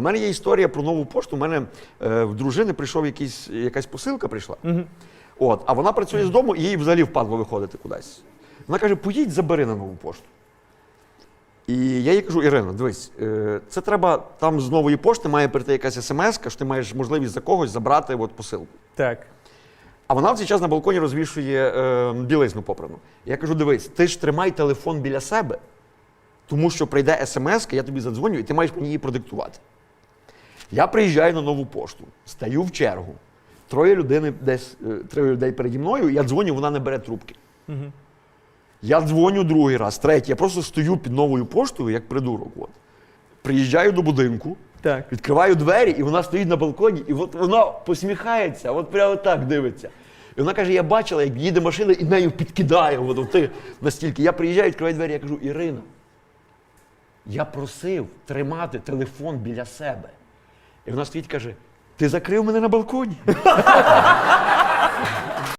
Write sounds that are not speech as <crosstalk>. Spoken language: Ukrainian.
У мене є історія про нову пошту. У мене е, в дружини прийшов якийсь, якась посилка прийшла. От, а вона працює з дому, і їй взагалі впадло виходити кудись. Вона каже: поїдь, забери на нову пошту. І я їй кажу, Ірина, дивись, е, це треба там з нової пошти має прийти якась смс, що ти маєш можливість за когось забрати от, посилку. Так. А вона в цей час на балконі розвішує е, білизну попрану. Я кажу: дивись, ти ж тримай телефон біля себе, тому що прийде смс, я тобі задзвоню, і ти маєш мені її продиктувати. Я приїжджаю на нову пошту, стаю в чергу. Троє людей десь е, троє людей переді мною, я дзвоню, вона не бере трубки. Я дзвоню другий раз, третій. Я просто стою під новою поштою, як придурок. От. Приїжджаю до будинку, Так. Відкриваю двері, і вона стоїть на балконі, і от вона посміхається, от прямо так дивиться. І вона каже: я бачила, як їде машина і нею підкидає. От, ти настільки. Я приїжджаю, відкриваю двері, я кажу, Ірина, я просив тримати телефон біля себе. І вона стоїть і каже: ти закрив мене на балконі? <laughs>